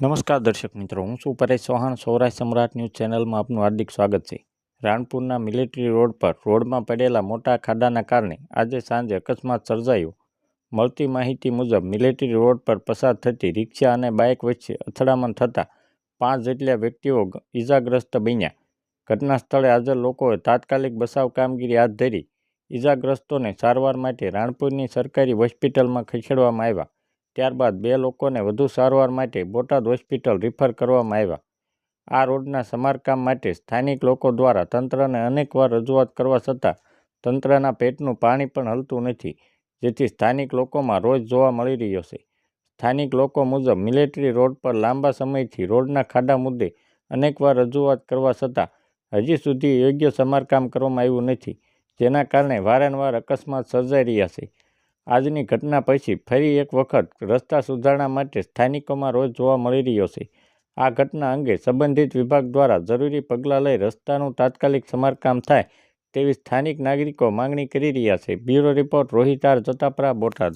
નમસ્કાર દર્શક મિત્રો, હું છું પરેશ ચૌહાણ, સૌરાષ્ટ્ર સમ્રાટ ન્યૂઝ ચેનલમાં આપનું હાર્દિક સ્વાગત છે. રાણપુરના મિલિટરી રોડ પર રોડમાં પડેલા મોટા ખાડાના કારણે આજે સાંજે અકસ્માત સર્જાયો. મળતી માહિતી મુજબ મિલિટરી રોડ પર પસાર થતી રિક્ષા અને બાઇક વચ્ચે અથડામણ થતાં પાંચ જેટલા વ્યક્તિઓ ઇજાગ્રસ્ત બન્યા. ઘટના સ્થળે હાજર લોકોએ તાત્કાલિક બચાવ કામગીરી હાથ ધરી. ઈજાગ્રસ્તોને સારવાર માટે રાણપુરની સરકારી હોસ્પિટલમાં ખસેડવામાં આવ્યા. ત્યારબાદ બે લોકોને વધુ સારવાર માટે બોટાદ હોસ્પિટલ રિફર કરવામાં આવ્યા. આ રોડના સમારકામ માટે સ્થાનિક લોકો દ્વારા તંત્રને અનેકવાર રજૂઆત કરવા છતાં તંત્રના પેટનું પાણી પણ હલતું નથી, જેથી સ્થાનિક લોકોમાં રોજ જોવા મળી રહ્યો છે. સ્થાનિક લોકો મુજબ મિલિટરી રોડ પર લાંબા સમયથી રોડના ખાડા મુદ્દે અનેકવાર રજૂઆત કરવા છતાં હજી સુધી યોગ્ય સમારકામ કરવામાં આવ્યું નથી, જેના કારણે વારંવાર અકસ્માત સર્જાઈ રહ્યા છે. આજની ઘટના પછી ફરી એક વખત રસ્તા સુધારણા માટે સ્થાનિકોમાં રોજ જોવા મળી રહ્યો છે. આ ઘટના અંગે સંબંધિત વિભાગ દ્વારા જરૂરી પગલાં લઈ રસ્તાનું તાત્કાલિક સમારકામ થાય તેવી સ્થાનિક નાગરિકો માંગણી કરી રહ્યા છે. બ્યુરો રિપોર્ટ, રોહિતાર, જતાપરા, બોટાદ.